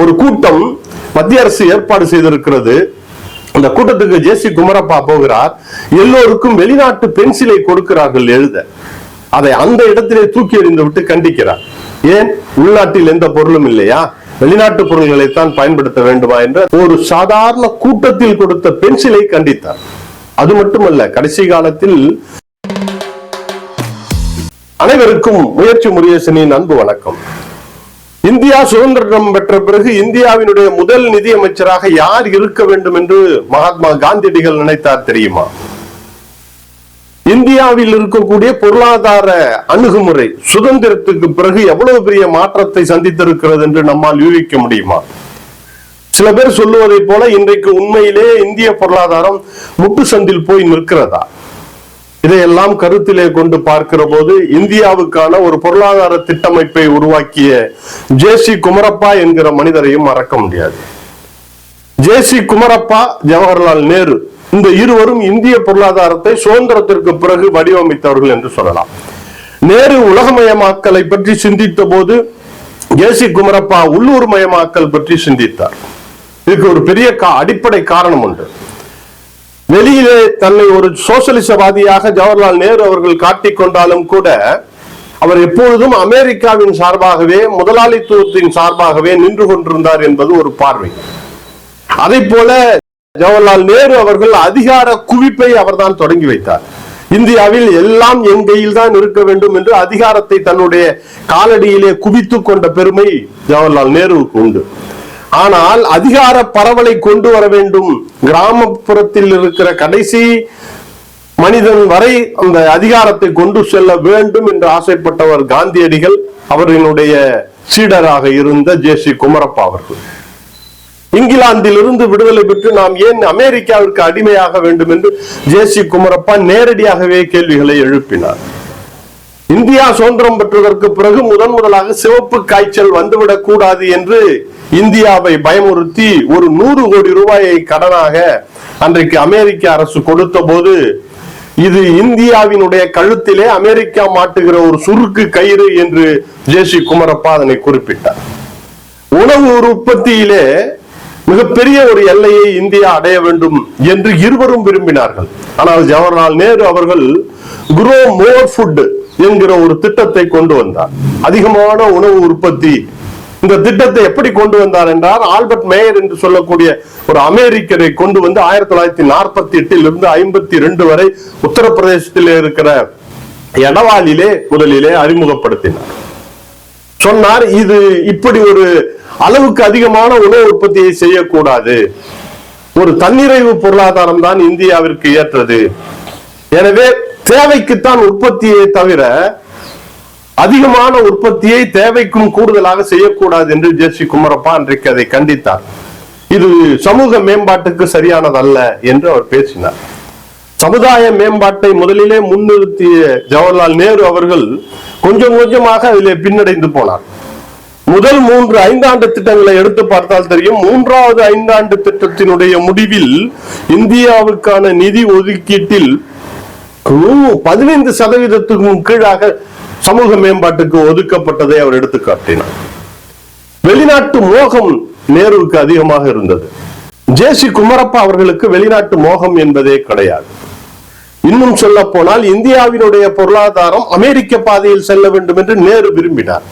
ஒரு கூட்டம் மத்திய அரசு ஏற்பாடு செய்திருக்கிறது. அந்த கூட்டத்துக்கு ஜே சி குமரப்பா போகிறார். எல்லோருக்கும் வெளிநாட்டு பென்சிலை கொடுக்கிறார்கள் எழுத. அதை அந்த இடத்திலே தூக்கி எறிந்து விட்டு கண்டிக்கிறார். ஏன்? உள்நாட்டில் எந்த பொருளும் இல்லையா? வெளிநாட்டு பொருள்களை தான் பயன்படுத்த வேண்டுமா என்ற ஒரு சாதாரண கூட்டத்தில் கொடுத்த பென்சிலை கண்டித்தார். அது மட்டுமல்ல கடைசி காலத்தில் அனைவருக்கும் முயற்சி முருகேசனின் அன்பு வணக்கம். இந்தியா சுதந்திரம் பெற்ற பிறகு இந்தியாவினுடைய முதல் நிதி அமைச்சராக யார் இருக்க வேண்டும் என்று மகாத்மா காந்தியடிகள் நினைத்தார் தெரியுமா? இந்தியாவில் இருக்கக்கூடிய பொருளாதார அணுகுமுறை சுதந்திரத்துக்கு பிறகு எவ்வளவு பெரிய மாற்றத்தை சந்தித்திருக்கிறது என்று நம்மால் யூகிக்க முடியுமா? சில பேர் சொல்லுவதை போல இன்றைக்கு உண்மையிலே இந்திய பொருளாதாரம் முட்டு சந்தில் போய் நிற்கிறதா? இதையெல்லாம் கருத்திலே கொண்டு பார்க்கிற போது இந்தியாவுக்கான ஒரு பொருளாதார திட்டமைப்பை உருவாக்கிய ஜே சி குமரப்பா என்கிற மனிதரையும் மறக்க முடியாது. ஜே சி குமரப்பா ஜவஹர்லால் நேரு இந்த இருவரும் இந்திய பொருளாதாரத்தை சுதந்திரத்திற்கு பிறகு வடிவமைத்தவர்கள் என்று சொல்லலாம். நேரு உலகமயமாக்கலை பற்றி சிந்தித்த போது ஜே சி குமரப்பா உள்ளூர் மயமாக்கல் பற்றி சிந்தித்தார். இதுக்கு ஒரு பெரிய அடிப்படை காரணம் உண்டு. வெளியிலே தன்னை ஒரு சோசியலிசவாதியாக ஜவஹர்லால் நேரு அவர்கள் காட்டிக்கொண்டாலும் கூட அவர் எப்பொழுதும் அமெரிக்காவின் சார்பாகவே முதலாளித்துவத்தின் சார்பாகவே நின்று கொண்டிருந்தார் என்பது ஒரு பார்வை. அதை போல ஜவஹர்லால் நேரு அவர்கள் அதிகார குவிப்பை அவர்தான் தொடங்கி வைத்தார். இந்தியாவில் எல்லாம் என் கையில் தான் இருக்க வேண்டும் என்று அதிகாரத்தை தன்னுடைய காலடியிலே குவித்துக் கொண்ட பெருமை ஜவஹர்லால் நேருவுக்கு உண்டு. ஆனால் அதிகார பரவலை கொண்டு வர வேண்டும். கிராமப்புறத்தில் இருக்கிற கடைசி மனிதன் வரை அந்த அதிகாரத்தை கொண்டு செல்ல வேண்டும் என்று ஆசைப்பட்டவர் காந்தியடிகள் அவரினுடைய சீடராக இருந்த ஜே சி குமரப்பா அவர்கள். இங்கிலாந்திலிருந்து விடுதலை பெற்று நாம் ஏன் அமெரிக்காவிற்கு அடிமையாக வேண்டும் என்று ஜே சி குமரப்பா நேரடியாகவே கேள்விகளை எழுப்பினார். இந்தியா சுதந்திரம் பெற்றதற்கு பிறகு முதன் முதலாக சிவப்பு காய்ச்சல் வந்துவிடக் கூடாது என்று இந்தியாவை பயமுறுத்தி ஒரு நூறு கோடி ரூபாயை கடனாக அன்றைக்கு அமெரிக்க அரசு கொடுத்த போது இது இந்தியாவினுடைய கழுத்திலே அமெரிக்கா மாட்டுகிற ஒரு சுருக்கு கயிறு என்று ஜேசி குமரப்பா அதனை குறிப்பிட்டார். உணவு உற்பத்தியிலே மிகப்பெரிய ஒரு எல்லையை இந்தியா அடைய வேண்டும் என்று இருவரும் விரும்பினார்கள். ஆனால் ஜவஹர்லால் நேரு அவர்கள் குரோ மோர் ஃபுட் என்கிற ஒரு திட்டத்தை கொண்டு வந்தார். அதிகமான உணவு உற்பத்தி இந்த திட்டத்தை எப்படி கொண்டு வந்தார் என்றால் ஆல்பர்ட் மேயர் என்று சொல்லக்கூடிய ஒரு அமெரிக்கரை கொண்டு வந்து ஆயிரத்தி தொள்ளாயிரத்தி நாற்பத்தி எட்டில் இருந்து ஐம்பத்தி ரெண்டு வரை உத்தரப்பிரதேசத்தில் இருக்கிற எடவாலிலே முதலிலே அறிமுகப்படுத்தினார். சொன்னார் இது இப்படி ஒரு அளவுக்கு அதிகமான உணவு உற்பத்தியை செய்யக்கூடாது. ஒரு தன்னிறைவு பொருளாதாரம் தான் இந்தியாவிற்கு ஏற்றது. எனவே தேவைக்குத்தான் உற்பத்தியை தவிர அதிகமான உற்பத்தியை தேவைக்கும் கூடுதலாக செய்யக்கூடாது என்று ஜெர்சி குமரப்பா அன்றைக்கு அதை கண்டித்தார். இது சமூக மேம்பாட்டுக்கு சரியானதல்ல என்று அவர் பேசினார். சமுதாய மேம்பாட்டை முதலிலே முன்னிறுத்திய ஜவஹர்லால் நேரு அவர்கள் கொஞ்சம் கொஞ்சமாக அதிலே பின்னடைந்து போனார். முதல் மூன்று ஐந்தாண்டு திட்டங்களை எடுத்து பார்த்தால் தெரியும் மூன்றாவது ஐந்தாண்டு திட்டத்தினுடைய முடிவில் இந்தியாவுக்கான நிதி ஒதுக்கீட்டில் பதினைந்து சதவீதத்துக்கும் கீழாக சமூக மேம்பாட்டுக்கு ஒதுக்கப்பட்டதை அவர் எடுத்து காட்டினார். வெளிநாட்டு மோகம் நேருவுக்கு அதிகமாக இருந்தது. ஜேசி குமரப்பா அவர்களுக்கு வெளிநாட்டு மோகம் என்பதே கிடையாது. இன்னும் சொல்ல போனால் இந்தியாவினுடைய பொருளாதாரம் அமெரிக்க பாதையில் செல்ல வேண்டும் என்று நேரு விரும்பினார்.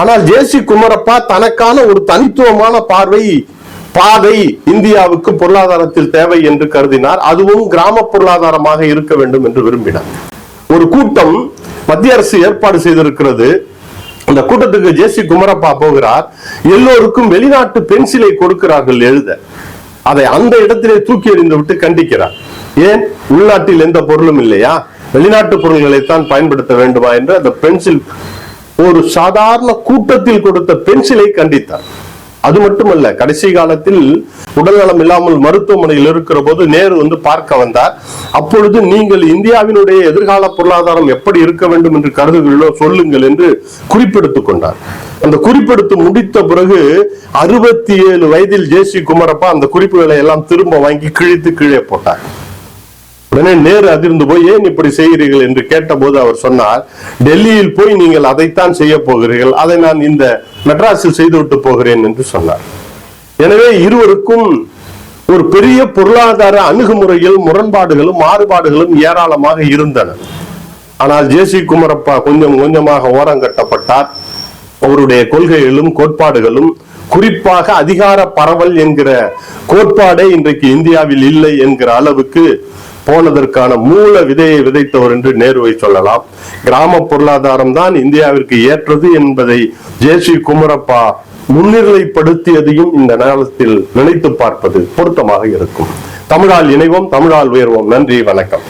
ஆனால் ஜே சி குமரப்பா தனக்கான ஒரு தனித்துவமான பார்வை பாதை இந்தியாவுக்கு பொருளாதாரத்தில் தேவை என்று கருதினார். அதுவும் கிராம பொருளாதாரமாக இருக்க வேண்டும் என்று விரும்பினார். ஒரு கூட்டம் மத்திய அரசு ஏற்பாடு செய்திருக்கிறது. அந்த கூட்டத்துக்கு ஜேசி குமரப்பா போகிறார். எல்லோருக்கும் வெளிநாட்டு பென்சிலை கொடுக்கிறார்கள் எழுத. அதை அந்த இடத்திலே தூக்கி எறிந்து விட்டு கண்டிக்கிறார். ஏன்? உள்நாட்டில் எந்த பொருளும் இல்லையா? வெளிநாட்டு பொருள்களை தான் பயன்படுத்த வேண்டுமா என்று அந்த பென்சில் ஒரு சாதாரண கூட்டத்தில் கொடுத்த பென்சிலை கண்டித்தார். அது மட்டுமல்ல கடைசி காலத்தில் உடல்நலம் இல்லாமல் மருத்துவமனையில் இருக்கிற போது நேரு வந்து பார்க்க வந்தார். அப்பொழுது நீங்கள் இந்தியாவினுடைய எதிர்கால பொருளாதாரம் எப்படி இருக்க வேண்டும் என்று கருதுகிறீர்களோ சொல்லுங்கள் என்று குறிப்பெடுத்துக் கொண்டார். அந்த குறிப்பெடுத்து முடித்த பிறகு அறுபத்தி ஏழு வயதில் ஜேசி குமரப்பா அந்த குறிப்புகளை எல்லாம் திரும்ப வாங்கி கிழித்து கீழே போட்டார். உடனே நேரு அதிர்ந்து போய் ஏன் இப்படி செய்கிறீர்கள்? என்று கேட்டபோது அவர் சொன்னார் டெல்லியில் போய் நீங்கள் அதைத்தான் செய்ய போகிறீர்கள். அதை நான் இந்த மெட்ராஸில் செய்துவிட்டு போகிறேன் என்று சொன்னார். எனவே இருவருக்கும் ஒரு பெரிய பொருளாதார அணுகுமுறையில் முரண்பாடுகளும் மாறுபாடுகளும் ஏராளமாக இருந்தன. ஆனால் ஜேசி குமரப்பா கொஞ்சம் கொஞ்சமாக ஓரம் கட்டப்பட்டார். அவருடைய கொள்கைகளும் கோட்பாடுகளும் குறிப்பாக அதிகார பரவல் என்கிற கோட்பாடே இன்றைக்கு இந்தியாவில் இல்லை என்கிற அளவுக்கு போனதற்கான மூல விதையை விதைத்தவர் என்று நேருவை சொல்லலாம். கிராம பொருளாதாரம் தான் இந்தியாவிற்கு ஏற்றது என்பதை ஜேசி குமரப்பா முன்னிலைப்படுத்தியதையும் இந்த நேரத்தில் நினைத்து பார்ப்பது பொருத்தமாக இருக்கும். தமிழால் இணைவோம் தமிழால் உயர்வோம். நன்றி வணக்கம்.